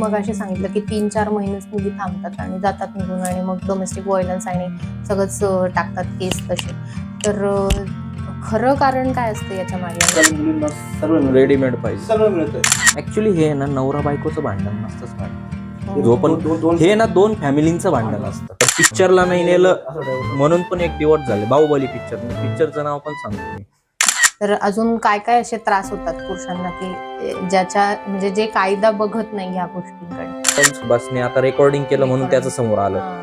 मग असे सांगितलं की तीन चार महिनेच मुली थांबतात आणि जातात निघून आणि मग डोमेस्टिक व्हायलन्स आणि सगळंच टाकतात केस तसे. तर खरं कारण काय असतं याच्या मागे? सर्व. रेडीमेड पाहिजे. ऍक्च्युली हे ना नवरा बायकोचं भांडण नसतंच मॅडम जो पण दोन- दोन- दोन- हे ना दोन फॅमिलींचं भांडण असतं. पिक्चरला नाही नेलं. म्हणून पण एक डिवोर्स झाले. बाहुबली पिक्चर पिक्चरचं नाव पण सांगतो मी. तर अजून काय काय असे त्रास होतात पुरुषांना की ज्याच्या म्हणजे जे कायदा बघत नाही ह्या गोष्टींकडे? सुभाषने आता रेकॉर्डिंग केलं म्हणून त्याचं समोर आलं.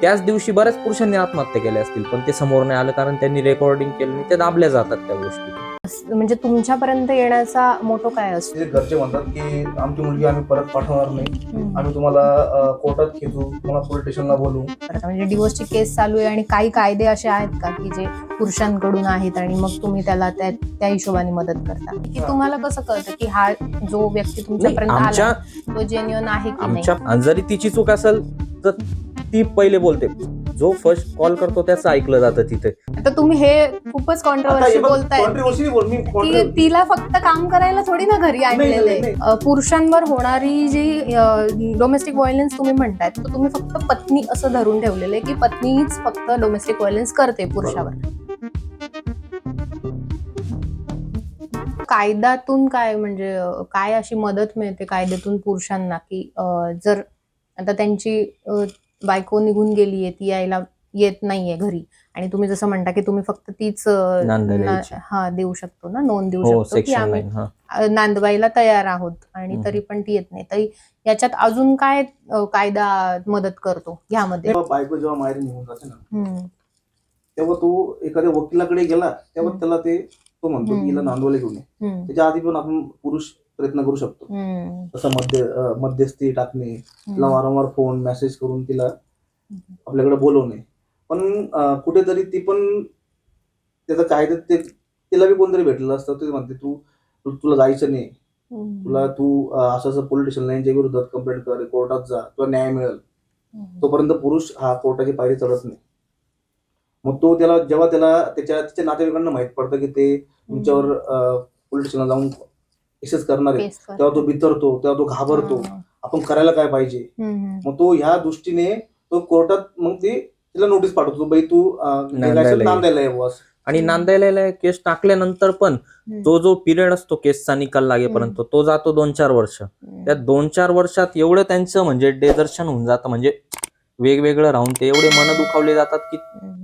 त्याच दिवशी बऱ्याच पुरुषांनी आत्महत्या केल्या असतील पण ते समोर नाही आलं कारण त्यांनी रेकॉर्डिंग केलं आणि ते दाबल्या जातात त्या गोष्टी. म्हणजे तुमच्यापर्यंत येण्याचा मोठो काय असतो? घरचे म्हणतात की आमची मुलगी आम्ही परत पाठवणार नाही. आम्ही तुम्हाला कोर्टात खेचू तुम्हाला पोलीस स्टेशनला बोलू. म्हणजे डिवोर्सची केस चालू आहे आणि काही कायदे असे आहेत का की जे पुरुषांकडून आहेत आणि मग तुम्ही त्याला त्या त्या हिशोबाने मदत करता? की तुम्हाला कसं कळतं की हा जो व्यक्ती तुमच्यापर्यंत आमच्या आला तो जेन्युअन आहे की नाही? जरी तिची चूक असेल तर ती पहिले बोलते. जो फर्स्ट कॉल करतो त्याचं ऐकलं जातं तिथे. आता तुम्ही हे खूपच कॉन्ट्रोवर्सी हे बोलताय. controversy बोल मी की तिला फक्त काम करायला थोडी ना घरी आणलेलं पुरुषांवर होणारी जी डोमेस्टिक व्हायलन्स तुम्ही म्हणताय तर तुम्ही फक्त पत्नी असं धरून ठेवलेलं आहे की पत्नीच फक्त डोमेस्टिक व्हायलन्स करते पुरुषावर. कायद्यातून काय म्हणजे काय अशी मदत मिळते कायद्यातून पुरुषांना की जर आता त्यांची बायको निघून गेलीये ती यायला येत नाहीये घरी आणि तुम्ही जसं म्हणता की तुम्ही फक्त तीच ना-. हा देऊ शकतो ना नोंद देऊ हो शकतो की सेक्शन आम्ही नाईन हा अ, नांदवायला तयार आहोत आणि हम्म. तरी पण ती येत नाही तरी याच्यात अजून काय अ, कायदा मदत करतो ह्यामध्ये बायको जेव्हा माहेरी निघून जाते ना हम्म. तेव्हा तो एखाद्या वकिलाकडे गेला तेव्हा हम्म. त्याला ते तो म्हणतो की हिला. नांदवायला घेऊन ये हम्म. त्याच्या आधी पण आपण पुरुष प्रयत्न करू शकतो. तसं मध्य मध्यस्थी टाकणे तिला. वारंवार फोन मेसेज करून तिला आपल्याकडे बोलवणे पण कुठेतरी ती पण त्याचं कायदे ते तिला बी कोणतरी भेटलेलं असतं ते म्हणते तू तू- तुला जायचं नाही. तुला तू असं असं पोलीस स्टेशनला यांच्या विरोधात कंप्लेंट कर कोर्टात जा तुला न्याय मिळेल. तोपर्यंत पुरुष हा कोर्टाची पायरी चढत नाही मग तो त्याला जेव्हा त्याला त्याच्या तिच्या नातेवाईकांना माहीत पडतं की ते तुमच्यावर पोलीस स्टेशनला जाऊन केसेस करणार आहे. तेव्हा तो बितरतो तेव्हा तो घाबरतो. आपण करायला काय पाहिजे. मग तो ह्या दृष्टीने तो कोर्टात मग ती तिला नोटीस पाठवतो बाई तू नांदायला बॉस आणि. नांदायला केस टाकल्यानंतर पण. तो जो पिरियड असतो केसचा निकाल लागेपर्यंत तो जातो दोन चार वर्ष. त्या दोन चार वर्षात एवढं त्यांचं म्हणजे डेदर्शन होऊन जातं म्हणजे वेगवेगळं राहून ते एवढे मन दुखावले जातात की.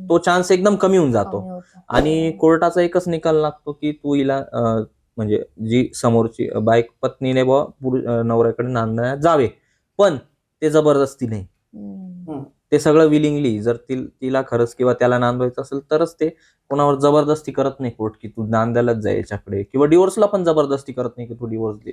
तो चान्स एकदम कमी होऊन जातो. आणि कोर्टाचा एकच निकाल लागतो की तू हिला म्हणजे जी समोरची बाईक पत्नीने अं, नवऱ्याकडे नांदण्यात जावे. पण ते जबरदस्ती नाही. ते सगळं विलिंगली जर ती तिला खरंच किंवा त्याला नांदवायचं असेल तरच ते कोणावर जबरदस्ती करत नाही कोर्ट की तू नांदायलाच जा याच्याकडे. किंवा डिवोर्सला पण जबरदस्ती करत नाही की तू डिवोर्स दे.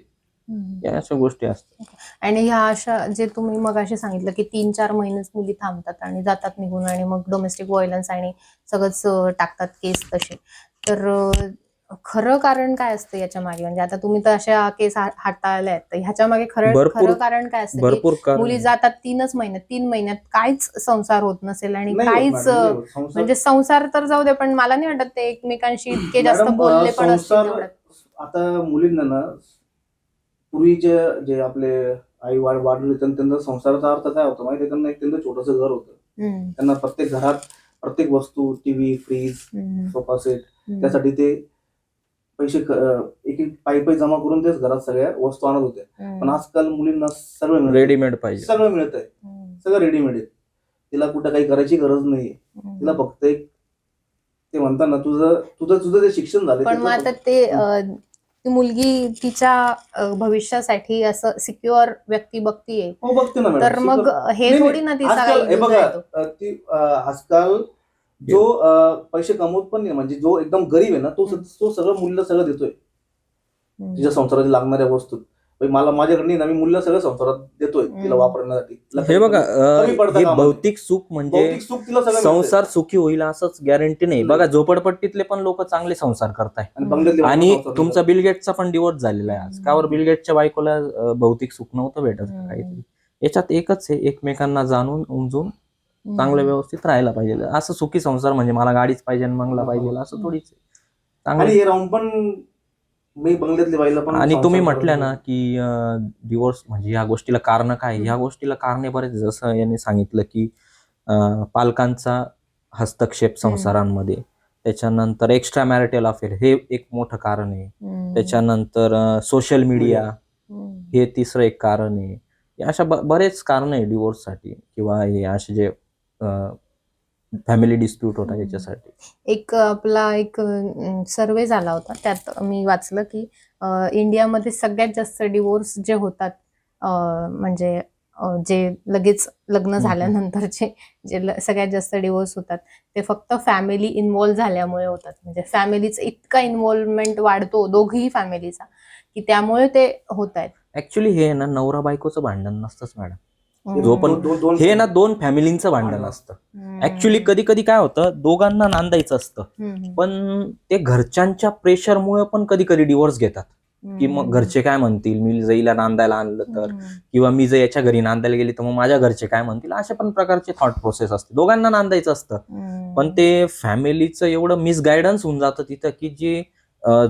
या अशा गोष्टी असतात. आणि ह्या अशा जे तुम्ही मग असे सांगितलं की तीन चार महिनेच मुली थांबतात आणि जातात निघून आणि मग डोमेस्टिक व्हायलन्स आणि सगळंच टाकतात केस तसे. तर खरं कारण काय असतं याच्या मागे? म्हणजे आता तुम्ही तर अशा केस हाताळल्या आहेत तर ह्याच्या मागे खरं खरं कारण काय असतं? की भरपूर मुली जातात तीनच महिन्यात तीन महिन्यात काहीच संसार होत नसेल आणि काहीच म्हणजे संसार तर जाऊ दे पण मला नाही वाटत ते एकमेकांशी इतके जास्त बोलले पण. आता मुलींना ना पूर्वीचे जे आपले आई वाढ वाढले त्यांना त्यांचा संसाराचा अर्थ काय होता माहिती त्यांना एक त्यांचं छोटस घर होतं. त्यांना प्रत्येक घरात प्रत्येक वस्तू टीव्ही फ्रीज सोफा सेट. त्यासाठी ते पैसे एक एक पायी पायी जमा करून तेच घरात सगळ्या वस्तू आणत होत्या पण आजकाल मुलींना मिळतं रेडीमेड पाहिजे. सगळं मिळत आहे सगळं रेडीमेड आहे. तिला कुठं काही करायची गरज नाही. तिला फक्त एक ते म्हणतात ना तुझं तुझं तुझं जे शिक्षण झालं पण आता ते ती मुलगी तिच्या भविष्यासाठी असं सिक्युअर व्यक्ती बघतीये. हो बघते ना मॅडम. तर मग हे थोडी ना आजकाल हे काही बघा तो. ती आजकाल जो पैसे कमवत पण नाही म्हणजे जो एकदम गरीब आहे ना तो तो सगळं मूल्य सगळं देतोय. तिच्या संसारात लागणाऱ्या वस्तू बाई, मला माझ्याकडे नाही ना मी मूल्य सगळं संसारात देतोय तिला. वापरण्यासाठी हे बघा हे. भौतिक सुख म्हणजे. संसार सुखी होईल असंच गॅरंटी नाही. बघा झोपडपट्टीतले पण लोक चांगले संसार करताय आणि तुमचा देतात. बिल गेटचा पण डिवोर्स झालेला आहे आज कावर बिल गेटच्या बायकोला भौतिक सुख नव्हतं भेटत. काहीतरी याच्यात एकच आहे एकमेकांना जाणून उमजून. चांगलं व्यवस्थित राहायला पाहिजे. असं सुखी संसार म्हणजे मला गाडीच पाहिजे बंगला पाहिजे असं थोडीच चांगलं राहून पण मी बंगल्यातली बाईला पण आणि तुम्ही संसार म्हटलं ना. की डिवोर्स म्हणजे या गोष्टीला कारण काय? ह्या गोष्टीला कारणे बरेच जसं यांनी सांगितलं की पालकांचा हस्तक्षेप संसारांमध्ये त्याच्यानंतर एक्स्ट्रा मॅरिटल अफेअर हे एक मोठं कारण आहे. त्याच्यानंतर सोशल मीडिया. हे तिसरं एक कारण आहे. अशा बरेच कारण आहे डिवोर्ससाठी किंवा हे असे जे फॅमिली डिस्प्यूट होता याच्यासाठी. एक आपला एक सर्वे झाला होता. त्यात मी वाचलं की इंडियामध्ये सगळ्यात जास्त डिवोर्स जे होतात म्हणजे जे लगेच लग्न. झाल्यानंतरचे जे सगळ्यात जास्त डिवोर्स होतात ते फक्त फॅमिली इन्व्हॉल्व्ह झाल्यामुळे होतात. म्हणजे फॅमिलीचा इतका इन्व्हॉल्वमेंट वाढतो दोघही फॅमिलीचा की त्यामुळे ते होत आहेत. ऍक्च्युली हे ना नवरा बायकोचं भांडण नसतंच मॅडम हम्म. जो पण- दोन- दोन- हे ना दोन फॅमिलींचं भांडण असतं ऍक्च्युली कधी कधी काय होतं दोघांना नांदायचं असतं. पण ते घरच्यांच्या प्रेशरमुळे पण कधी कधी डिवोर्स घेतात की मग. घरचे काय म्हणतील मी जईला नांदायला आणलं तर. किंवा मी जर याच्या घरी नांदायला गेली तर मग माझ्या घरचे काय म्हणतील अशा पण प्रकारचे थॉट प्रोसेस असते दोघांना नांदायचं असतं. पण ते फॅमिलीचं एवढं मिसगायडन्स होऊन जातं तिथं की जे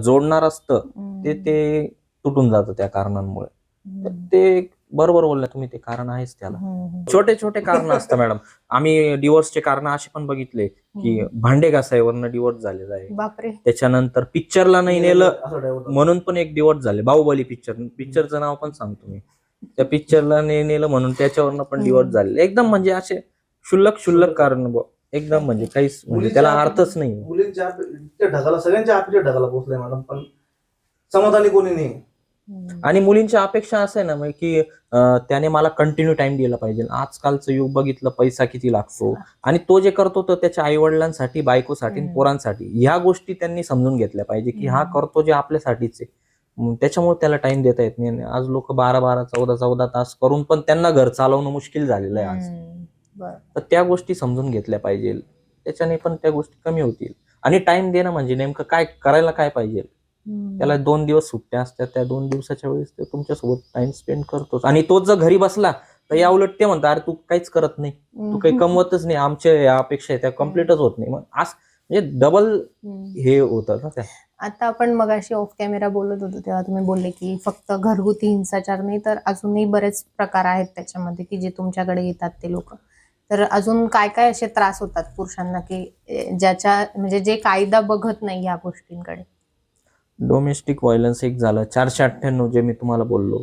जोडणार असतं ते. ते तुटून जातं त्या कारणांमुळे. ते बरोबर बोलला तुम्ही ते कारण आहेच त्याला. छोटे छोटे कारण असतं मॅडम आम्ही डिवोर्सचे कारण असे पण बघितले की भांडे घासायवरनं डिवोर्स झालेला आहे त्याच्यानंतर पिक्चरला नाही नेलं. म्हणून पण एक डिवोर्स झाले बाहुबली पिक्चर पिक्चरचं नाव पण सांगतो मी त्या पिक्चरला नाही नेलं म्हणून त्याच्यावरनं पण डिवोर्स. झाले एकदम म्हणजे असे क्षुल्लक क्षुल्लक कारण. एकदम म्हणजे काहीच म्हणजे त्याला अर्थच नाही ढगाला सगळ्यांच्या आपल्या ढगाला पोहोचलाय मॅडम पण समाधानी कोणी नाही. आणि मुलींची अपेक्षा असं आहे ना म्हणजे की अं, त्याने मला कंटिन्यू टाइम दिला पाहिजे आजकालचं युग बघितलं पैसा किती लागतो आणि तो जे करतो तो त्याच्या आई वडिलांसाठी बायकोसाठी आणि हम्म. पोरांसाठी ह्या गोष्टी त्यांनी समजून घेतल्या पाहिजे की हा हम्म. करतो जे आपल्यासाठीच आहे मग त्याच्यामुळे त्याला टाइम देता येत नाही आणि आज लोक बारा बारा चौदा चौदा तास करून पण त्यांना घर चालवणं मुश्किल झालेलं आहे आज हम्म. बरं. तर त्या गोष्टी समजून घेतल्या पाहिजे त्याच्याने पण त्या गोष्टी कमी होतील आणि टाइम देणं म्हणजे नेमकं काय करायला काय पाहिजे. त्याला दोन दिवस सुट्ट्या असतात त्या दोन दिवसाच्या वेळेस ते तुमच्यासोबत टाइम स्पेंड करतोच. आणि तोच जर घरी बसला तर या उलट ते म्हणतात अरे तू काहीच करत नाही. तू काही कमवतच नाही. आमच्या या अपेक्षा त्या कम्प्लीटच होत नाही. मग आज म्हणजे डबल. हे होतं ना आता आपण मगाशी ऑफ कॅमेरा बोलत होतो तेव्हा तुम्ही बोलले की फक्त घरगुती हिंसाचार नाही तर अजूनही बरेच प्रकार आहेत त्याच्यामध्ये की जे तुमच्याकडे येतात ते लोक. तर अजून काय काय असे त्रास होतात पुरुषांना की ज्याच्या म्हणजे जे कायदा बघत नाही या गोष्टींकडे? डोमेस्टिक व्हायलन्स एक झालं चारशे अठ्ठ्याण्णव जे मी तुम्हाला बोललो.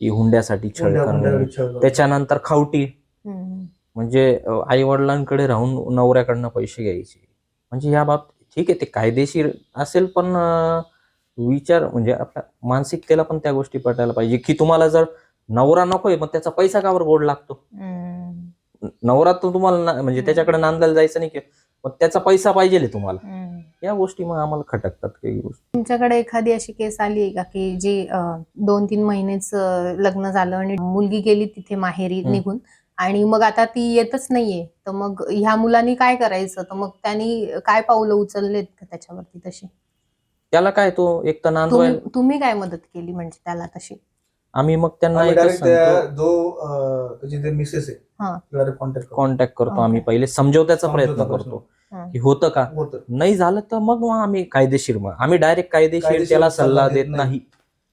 की हुंड्यासाठी छळ करणे. त्याच्यानंतर खावटी. म्हणजे आई वडिलांकडे राहून नवऱ्याकडनं पैसे घ्यायचे म्हणजे या बाबतीत ठीक आहे ते कायदेशीर असेल पण विचार म्हणजे आपल्या मानसिकतेला पण त्या गोष्टी पटायला पाहिजे की तुम्हाला जर नवरा नकोय मग त्याचा पैसा कावर गोड लागतो. नवरा तर तुम्हाला ना- म्हणजे. त्याच्याकडे नांदायला जायचं नाही की मग त्याचा पैसा पाहिजे तुम्हाला. या गोष्टी मग आम्हाला खटकतात काही गोष्टी. तुमच्याकडे एखादी अशी केस आली आहे का की जी दोन तीन महिनेच लग्न झालं आणि मुलगी गेली तिथे माहेरी. निघून आणि मग आता ती येतच नाहीये तर मग ह्या मुलांनी काय करायचं? तर मग त्यांनी काय पावलं उचललेत का त्याच्यावरती तशी? त्याला काय तो एक तर नांदवायला तुम्ही काय मदत केली म्हणजे त्याला तशी? आम्ही मग त्यांना आम्ही एकच direct त्या सांगतो. जो अं, त्याची ते मिसेस हा. आहे डायरेक्ट कॉन्टॅक्ट कॉन्टॅक्ट करतो. आम्ही. पहिले समजवण्याचा प्रयत्न करतो. की होतं का? होतं. नाही झालं तर मग मग आम्ही कायदेशीर मग. आम्ही डायरेक्ट कायदेशीर कायदेशीर त्याला सल्ला देत नाही. नाही.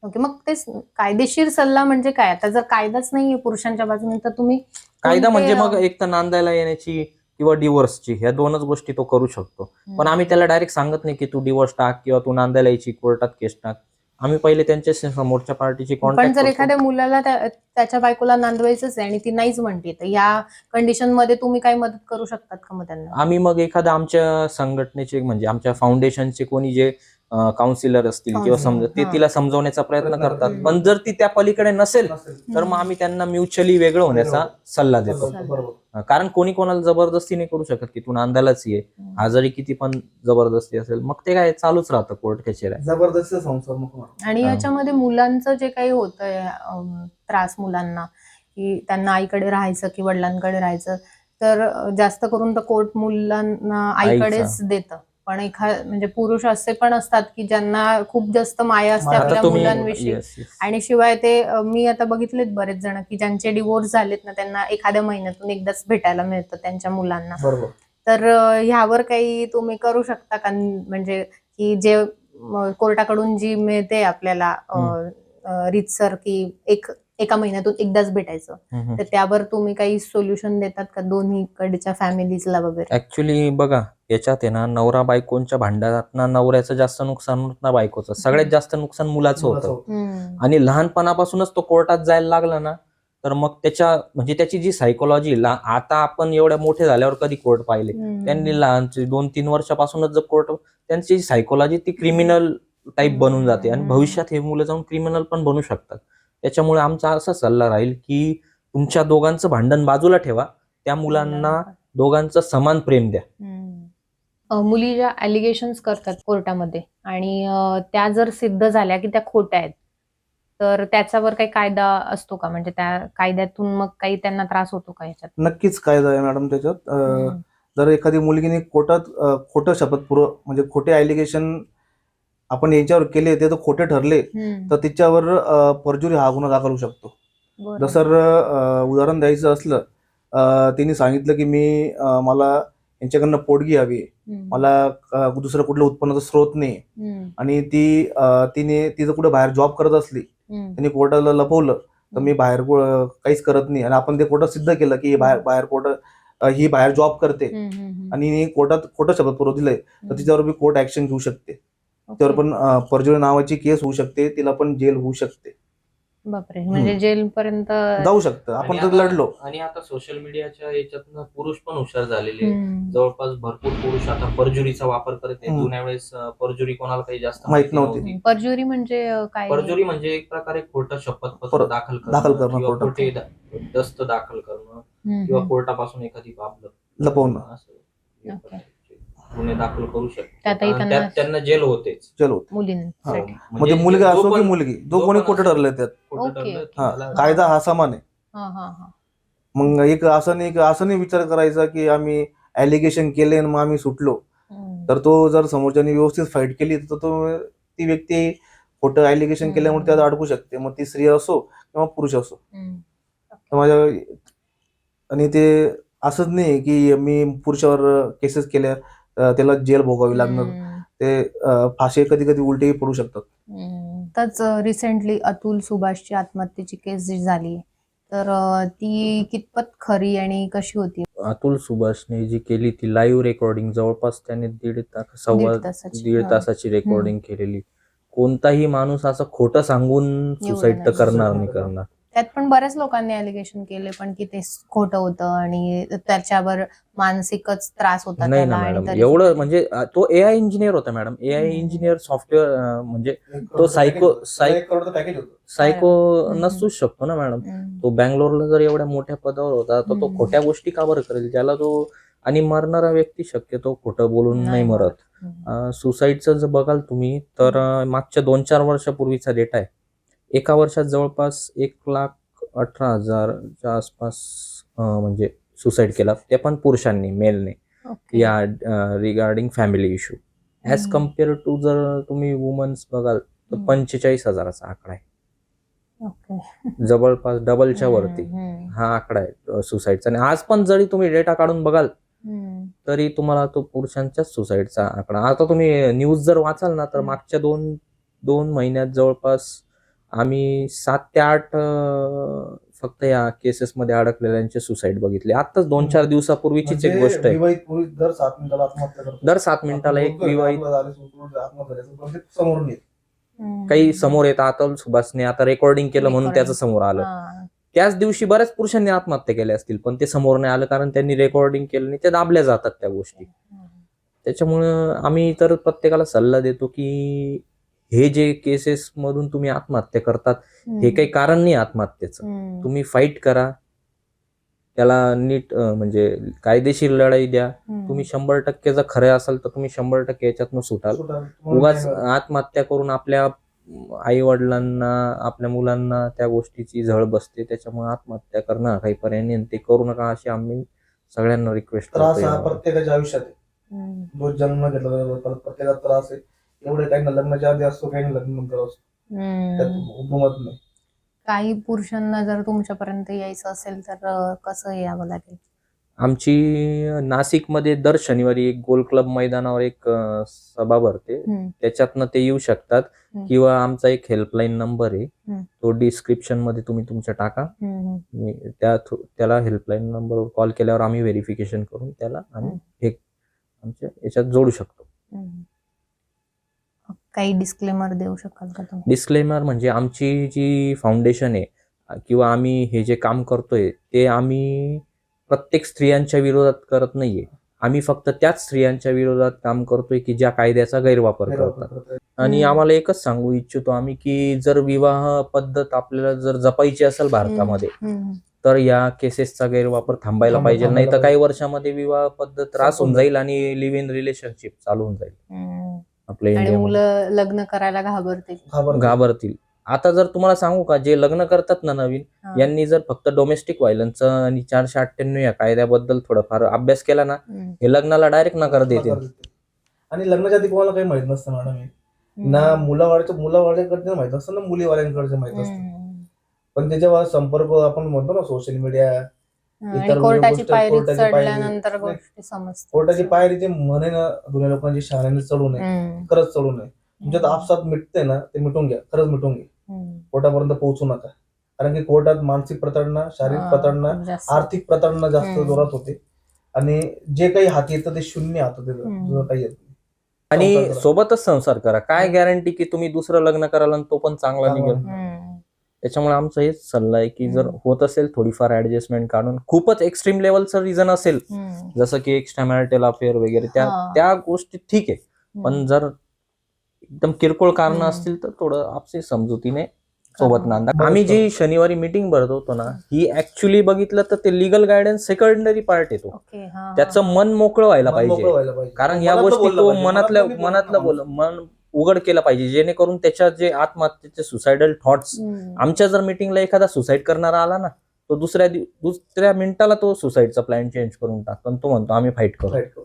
ओके मग तेच कायदेशीर सल्ला म्हणजे काय? आता जर कायदाच नाहीये पुरुषांच्या बाजूने तर तुम्ही कायदा कोणते, म्हणजे मग अं, एक तर नांदायला येण्याची किंवा डिवोर्सची ह्या दोनच गोष्टी तो करू शकतो. पण आम्ही त्याला डायरेक्ट सांगत नाही की तू डिवोर्स टाक किंवा तू नांदायला यायची कोर्टात केस टाक. आम्ही पहिले त्यांच्या समोरच्या पार्टीची पण जर एखाद्या मुलाला त्या- त्याच्या बायकोला नांदवायचंच आहे आणि ती नाहीच म्हणते तर या कंडिशनमध्ये तुम्ही काय मदत करू शकतात का मग त्यांना? आम्ही मग एखादा आमच्या संघटनेचे म्हणजे आमच्या फाउंडेशनचे कोणी जे काउन्सिलर असतील किंवा समज ते. तिला समजवण्याचा प्रयत्न करतात. पण जर ती त्या पलीकडे नसेल. तर मग आम्ही त्यांना म्युच्युअली वेगळं होण्याचा सल्ला देतो कारण कोणी कोणाला जबरदस्ती नाही करू शकत की तू नांदायलाच ये. आजारी किती पण जबरदस्ती असेल मग ते काय चालूच राहतं कोर्ट कचेऱ्या जबरदस्त संसार. आणि. याच्यामध्ये मुलांचं जे काही होतंय अम, त्रास मुलांना की त्यांना आईकडे राहायचं की वडिलांकडे राहायचं तर जास्त करून तर कोर्ट मुलांना आईकडेच देतं पण एखा म्हणजे पुरुष असे पण असतात की ज्यांना खूप जास्त माया असते आता आपल्या तुम्ही मुलांविषयी. Yes, yes. आणि शिवाय ते अ, मी आता बघितलेत बरेच जण की ज्यांचे डिवोर्स झालेत ना त्यांना एखाद्या महिन्यातून एकदाच भेटायला मिळतं त्यांच्या मुलांना. बरोबर. तर अ, ह्यावर काही तुम्ही करू शकता का? म्हणजे की जे म, कोर्टाकडून जी मिळते आपल्याला अ, अ, रीतसर की एक एका महिन्यातून एकदाच भेटायचं. तर त्यावर तुम्ही काही सोल्युशन देतात का दोन्हीकडच्या फॅमिलीजला वगैरे? ऍक्च्युली बघा याच्यात आहे ना नवरा बायकोंच्या भांडणात ना नवऱ्याचं जास्त नुकसान होत ना बायकोचं. सगळ्यात जास्त नुकसान मुलाचं होतं. आणि लहानपणापासूनच तो कोर्टात जायला लागला ना तर मग त्याच्या म्हणजे त्याची जी सायकोलॉजी आता आपण एवढ्या मोठे झाल्यावर कधी कोर्ट पाहिले. त्यांनी लहान दोन तीन वर्षापासूनच जर कोर्ट त्यांची सायकोलॉजी ती क्रिमिनल टाईप बनून जाते. आणि. भविष्यात हे मुलं जाऊन क्रिमिनल पण बनू शकतात. त्याच्यामुळे आमचा असा सल्ला राहील की तुमच्या दोघांचं भांडण बाजूला ठेवा. त्या मुलांना दोघांचं समान प्रेम द्या. मुली ज्या अलिगेशन्स करतात कोर्टामध्ये आणि त्या जर सिद्ध झाल्या की त्या खोट्या आहेत तर त्याच्यावर काही कायदा असतो का? म्हणजे त्या कायद्यातून मग काही त्यांना त्रास होतो का याच्यात? नक्कीच कायदा आहे मॅडम त्याच्यात. जर एखादी मुलगीने कोर्टात खोटं शपथपूर्व म्हणजे खोटे ॲलिगेशन आपण याच्यावर केले ते तर खोटे ठरले. तर तिच्यावर अं, परजुरी हा गुन्हा दाखल होऊ शकतो. जसं उदाहरण द्यायचं असलं तिने सांगितलं की मी मला यांच्याकडनं पोटगी हवी. मला दुसरं कुठलं उत्पन्नाचा स्रोत नाही. आणि ती तिने तिचं कुठं बाहेर जॉब करत असली. त्यांनी कोर्टाला लपवलं तर मी बाहेर काहीच करत नाही आणि आपण ते कोर्टात सिद्ध केलं की बाहेर बाहेर कोर्ट ही बाहेर जॉब करते. आणि कोर्टात खोटं शपथपूर्व दिलंय तर. तिच्यावर बी कोर्ट ऍक्शन घेऊ शकते त्यावर. पण परजुरी नावाची केस होऊ शकते तिला पण जेल होऊ शकते बापरे म्हणजे जेल पर्यंत जाऊ शकतं आपण तर लढलो आणि आता सोशल मीडियाच्या याच्यातनं पुरुष पण हुशार झालेले. जवळपास भरपूर पुरुष आता परजुरीचा वापर करत आहेत. जुन्या वेळेस परजुरी कोणाला काही जास्त माहीत नव्हती. परजुरी म्हणजे काय परजुरी म्हणजे एक प्रकारे खोटं शपथपत्र दाखल दाखल करणं. खोटे दस्त दाखल करणं. किंवा कोर्टापासून एखादी बाब लप- लपवणं असं गुन्हे दाखल करू त्यातही शकतात आणि त्यांना- त्यात त्यांना जेल होतेच. चलो मुलींसाठी. म्हणजे मुलगा जो असो की पण मुलगी. जो जो कोणी पण त्यात. खोटं ओके, ठरलं. हा. त्याला- कायदा हा समान आहे. हा हा हा. मग एक असं नाही असं नाही विचार करायचा की आम्ही ॲलिगेशन केले आणि मग आम्ही सुटलो. हम्म. तर तो जर समोरच्याने व्यवस्थित फाईट केली तर तो ती व्यक्ती खोटं ॲलिगेशन हम्म. केल्यामुळे त्यात अडकू शकते. मग ती स्त्री असो किंवा पुरुष असो. हम्म. तर माझ्या आणि ते असंच नाही की मी पुरुषावर केसेस केल्या त्याला जेल भोगावी लागणार. ते फाशी कधी कधी उलटेही पडू शकतात हम्म. तच रिसेंटली अतुल सुभाषची आत्महत्येची केस जी झाली तर ती कितपत खरी आणि कशी होती अतुल सुभाषने जी केली ती लाईव्ह रेकॉर्डिंग जवळपास त्याने दीड तास सव्वा दीड तासाची दीड. तासाची रेकॉर्डिंग केलेली कोणताही माणूस असं खोटं सांगून सुसाईड तर. करणार नाही करणार त्यात पण बऱ्याच लोकांनी अलिगेशन केले पण की ते खोटं होतं आणि त्याच्यावर मानसिकच त्रास होता नाही त्याला ना आणि मॅडम तरी एवढं म्हणजे अं, तो एआय इंजिनियर होता मॅडम एआय हम्म. इंजिनियर सॉफ्टवेअर म्हणजे तो सायको साय पॅकेज होतं सायको हम्म. नसूच शकतो ना मॅडम हम्म. तो बँगलोरला जर एवढ्या मोठ्या पदावर होता तर तो हम्म. खोट्या गोष्टी का बरं करेल ज्याला तो आणि मरणारा व्यक्ती शक्यतो खोटं बोलून नाही मरत हम्म. सुसाईडचं जर बघाल तुम्ही तर अं, मागच्या दोन चार वर्षापूर्वीचा डेटा आहे एका वर्षात जवळपास एक लाख अठरा हजारच्या आसपास म्हणजे सुसाईड केला ते पण पुरुषांनी मेलने ओके. या regarding family issue as hmm. Compare to जर तुम्ही वुमन्स बघाल तर. पंचेचाळीस हजाराचा आकडा आहे. जवळपास डबलच्या वरती हा आकडा आहे सुसाईडचा आणि आज पण जरी तुम्ही डेटा काढून बघाल. तरी तुम्हाला तो पुरुषांच्याच सुसाईडचा आकडा आता तुम्ही न्यूज जर वाचाल ना तर. मागच्या दोन दोन महिन्यात जवळपास आम्ही सात ते आठ फक्त या केसेसमध्ये अडकलेल्यांचे सुसाईड बघितले. आताच दोन चार दिवसापूर्वीचीच एक गोष्ट आहे. दर सात मिनिटाला आत्महत्या करतो. दर सात मिनिटाला एक विवाहित समोरून येत. हम्म. काही समोर येतं अतुल सुभाषने आता रेकॉर्डिंग केलं म्हणून. त्याचं समोर आलं. हा. त्याच दिवशी बऱ्याच पुरुषांनी आत्महत्या केल्या असतील पण ते समोर नाही आलं कारण त्यांनी रेकॉर्डिंग केलं नाही. ते दाबल्या जातात त्या गोष्टी. त्याच्यामुळं आम्ही तर प्रत्येकाला सल्ला देतो की हे जे केसेस मधून तुम्ही आत्महत्या करतात हे काही कारण नाही आत्महत्येचं. तुम्ही फाईट करा. त्याला नीट म्हणजे कायदेशीर लढाई द्या. तुम्ही शंभर टक्के जर खरे असाल तर तुम्ही शंभर टक्के याच्यातनं सुटाल. उगाच आत्महत्या करून आपल्या आई वडिलांना आपल्या मुलांना त्या गोष्टीची झळ बसते. त्याच्यामुळे आत्महत्या करणं काही पर्याय नाही. ते करू नका अशी आम्ही सगळ्यांना रिक्वेस्ट त्रास हा. प्रत्येकाच्या आयुष्यात जन्म घेतला प्रत्येकाचा त्रास आहे. एवढे काही ना लग्नाच्या आधी असतो काही लग्न नंतर असतो त्यात हम्म. दुमत नाही काही पुरुषांना जर तुमच्यापर्यंत यायचं असेल तर अ, कसं यावं लागेल आमची नाशिकमध्ये दर शनिवारी एक गोल क्लब मैदानावर एक अं, सभा भरते हम्म, त्याच्यातनं ते येऊ शकतात हम्म. किंवा आमचा एक हेल्पलाईन नंबर आहे हम्म. तो डिस्क्रिप्शनमध्ये तुम्ही तुमचा टाका हम्म, हम्म. मी त्या थ्रू- त्याला हेल्पलाईन नंबरवर कॉल केल्यावर आम्ही व्हेरिफिकेशन करून त्याला आम्ही हम्म. एक आमच्या याच्यात जोडू शकतो हम्म. काही डिस्क्लेमर देऊ शकाल का तुम्ही? डिस्क्लेमर म्हणजे आमची जी फाउंडेशन आहे किंवा आम्ही हे जे काम करतोय ते आम्ही प्रत्येक स्त्रियांच्या विरोधात करत नाहीये. आम्ही फक्त त्याच स्त्रियांच्या विरोधात काम करतोय की ज्या कायद्याचा गैरवापर करतात. आणि. आम्हाला एकच सांगू इच्छितो आम्ही की जर विवाह पद्धत आपल्याला जर जपायची असेल भारतामध्ये तर या केसेसचा गैरवापर थांबायला थांब- पाहिजे. नाही तर काही वर्षामध्ये विवाह पद्धत त्रास होऊन जाईल आणि लिव्ह इन रिलेशनशिप चालू होऊन जाईल. आपल्या आणि इंडियामध्ये मुलं लग्न करायला घाबरतील घाबरतात. घाबरतील आता जर तुम्हाला सांगू का जे लग्न करतात ना नवीन हा. यांनी जर फक्त डोमेस्टिक व्हायलन्सचं आणि चारशे अठ्ठ्याण्णव या कायद्याबद्दल थोडाफार अभ्यास केला ना हम्म, हे लग्नाला डायरेक्ट नकार देते. आणि लग्नाच्या आधी कोणाला काही माहीत नसतं मॅडम हे. ना हम्म. मुलावाड्याच्या मुलावाड्याकडे माहीत असतं ना मुलीवाल्यांकडे माहीत असतं हम्म. पण त्याच्या संपर्क आपण म्हणतो ना सोशल मीडिया इतर कोर्टाची पायरी चढल्यानंतर. गोष्टी समजतात कोर्टाची पायरी ते म्हणे ना जुन्या लोकांची शहाण्याने चढू नये. खरंच चढू नये तुमच्यात आपसात मिटते ना ते मिटून घ्या खरंच मिटून घ्या. कोर्टापर्यंत पोहोचू नका कारण की कोर्टात मानसिक प्रताडणा शारीरिक प्रताडणा. आर्थिक प्रताडणा जास्त. जोरात होते आणि जे काही हाती येतं ते शून्य हम्म. दुसरं काही येत नाही आणि. सोबतच संसार करा काय गॅरंटी की तुम्ही दुसरं लग्न कराल आणि तो पण चांगला. निघेल. त्याच्यामुळे आमचं हेच सल्ला आहे की जर. होत असेल थोडीफार ऍडजस्टमेंट काढून खूपच एक्स्ट्रीम लेवलचं रिझन असेल. जसं की एक्स्ट्रा मॅरिटल अफेअर वगैरे त्या हा. त्या गोष्टी ठीक आहे पण जर एकदम किरकोळ कारण. असतील तर थोडं आपसी समजुतीने सोबत. नांदा. आम्ही जी शनिवारी मीटिंग भरत होतो ना ही ऍक्च्युली बघितलं तर ते लिगल गायडन्स सेकंडरी पार्ट येतो ओके हा त्याचं मन मोकळं व्हायला मन पाहिजे मोकळं व्हायला पाहिजे कारण या मनातलं गोष्टी तो. मनातल्या मनातलं बोल मन उघड केलं पाहिजे जेणेकरून त्याच्या जे आत्महत्येचे सुसायडल थॉट्स. आमच्या जर मीटिंगला एखादा सुसाईड करणारा आला ना तो दुसऱ्या दुसऱ्या मिनिटाला तो सुसाईडचा प्लॅन चेंज करून टाकतो तो म्हणतो आम्ही फाईट करू.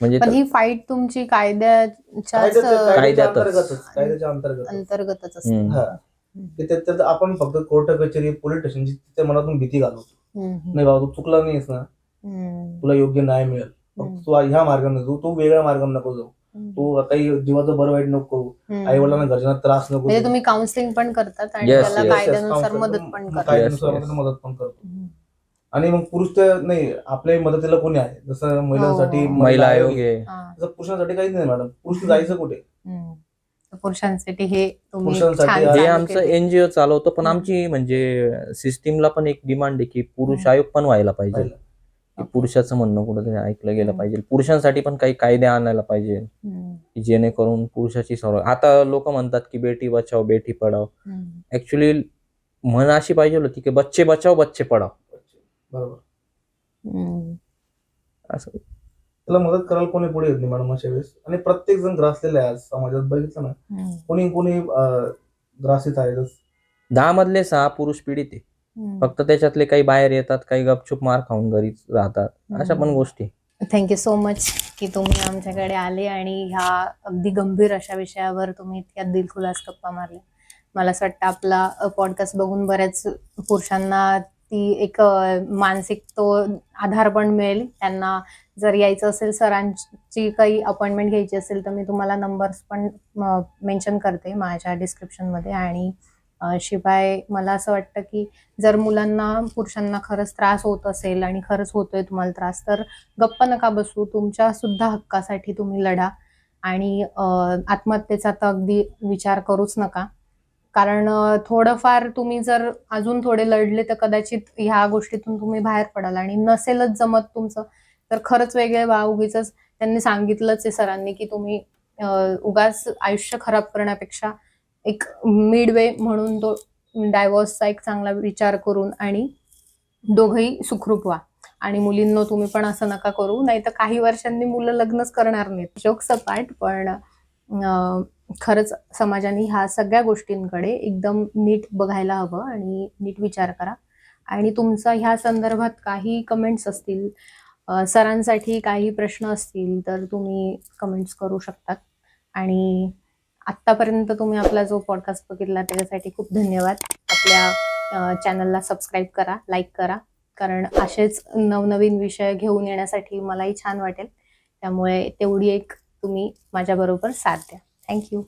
म्हणजे ही फाईट तुमची कायद्याच्या कायद्याच्या. अंतर्गतच असते. हा आपण फक्त कोर्ट कचेरी पोलीस स्टेशनची त्या मनातून भीती घालवतो. नाही बाबा तू चुकला नाहीस ना. तुला योग्य न्याय मिळेल तू ह्या मार्गाने जाऊ तू वेगळ्या मार्गाने नको जाऊ तू काही जीवाचं बरं वाईट नको करू. आई वडिलांना घरच्यांना त्रास नको म्हणजे. तुम्ही काउन्सिलिंग पण करतात आणि Yes, त्याला yes, yes, कायद्यानुसार counselor मदत पण- पण मग करतात कायद्यानुसार Yes, yes. मदत पण करतो हम्म. आणि मग पुरुष तर नाही आपल्या मदतीला कोणी आहे जसं महिलांसाठी हो. महिला आयोग आहे हा. तसं पुरुषांसाठी काहीच नाही मॅडम पुरुष जायचं कुठे हम्म. तर पुरुषांसाठी हे तुम्ही पुरुषांसाठी चालू आमचं. एनजीओ चालवतो पण हम्म. आमची म्हणजे सिस्टीमला पण एक डिमांड आहे की पुरुष हम्म. आयोग पण व्हायला पाहिजे पाहिलं. की पुरुषाचं म्हणणं कुठेतरी ऐकलं गेलं. पाहिजे पुरुषांसाठी पण काही कायदे आणायला पाहिजे. की जेणेकरून पुरुषाची सर्व आता लोक म्हणतात की बेटी बचाव बेटी पढाव. ऍक्च्युली म्हण अशी पाहिजे होती की बच्चे बचाव बच्चे पढाव बरोबर. असं त्याला मदत करायला कोणी पुढे येत नाही मॅडम अशा वेळेस आणि प्रत्येक जण ग्रासलेला आहे आज समाजात बघितलं ना हम्म. कोणी कोणी ग्रासित आहे दहा मधले सहा पुरुष पीडित आहे. फक्त त्याच्यातले काही बाहेर येतात काही गपचूप मार खाऊन घरीच राहतात. अशा पण. गोष्टी. थँक्यू सो मच की तुम्ही आमच्याकडे आले आणि ह्या अगदी गंभीर अशा विषयावर तुम्ही इतक्या दिलखुलास गप्पा मारल्या. मला असं वाटतं आपला पॉडकास्ट बघून बऱ्याच पुरुषांना ती एक मानसिक तो आधार पण मिळेल. त्यांना जर यायचं असेल सरांची काही अपॉइंटमेंट घ्यायची असेल तर मी तुम्हाला नंबर्स पण मेन्शन करते माझ्या डिस्क्रिप्शनमध्ये आणि शिवाय मला असं वाटतं की जर मुलांना पुरुषांना खरंच त्रास होत असेल आणि खरंच होतोय तुम्हाला त्रास तर गप्प नका बसू. तुमच्या सुद्धा हक्कासाठी तुम्ही लढा आणि आत्महत्येचा तर अगदी विचार करूच नका. कारण थोडंफार तुम्ही जर अजून थोडे लढले तर कदाचित ह्या गोष्टीतून तुम्ही बाहेर पडाल आणि नसेलच जमत तुमचं तर खरंच वेगळे वा उगीच त्यांनी सांगितलंच आहे सरांनी की तुम्ही उगाच आयुष्य खराब करण्यापेक्षा एक मिडवे म्हणून तो डायव्हर्सचा एक चांगला विचार करून आणि दोघंही सुखरूप व्हा. आणि मुलींनो तुम्ही पण असं नका करू. नाही तर काही वर्षांनी मुलं लग्नच करणार नाहीत. शोक सपाट पण खरंच समाजाने ह्या सगळ्या गोष्टींकडे एकदम नीट बघायला हवं आणि नीट विचार करा. आणि तुमचा ह्या संदर्भात काही कमेंट्स असतील सरांसाठी काही प्रश्न असतील तर तुम्ही कमेंट्स करू शकतात. आणि आत्तापर्यंत तुम्ही आपला जो पॉडकास्ट बघितला त्याच्यासाठी खूप धन्यवाद. आपल्या चॅनलला सबस्क्राईब करा लाईक करा. कारण असेच नवनवीन विषय घेऊन येण्यासाठी मलाही छान वाटेल. त्यामुळे तेवढी एक तुम्ही माझ्याबरोबर साथ द्या. थँक्यू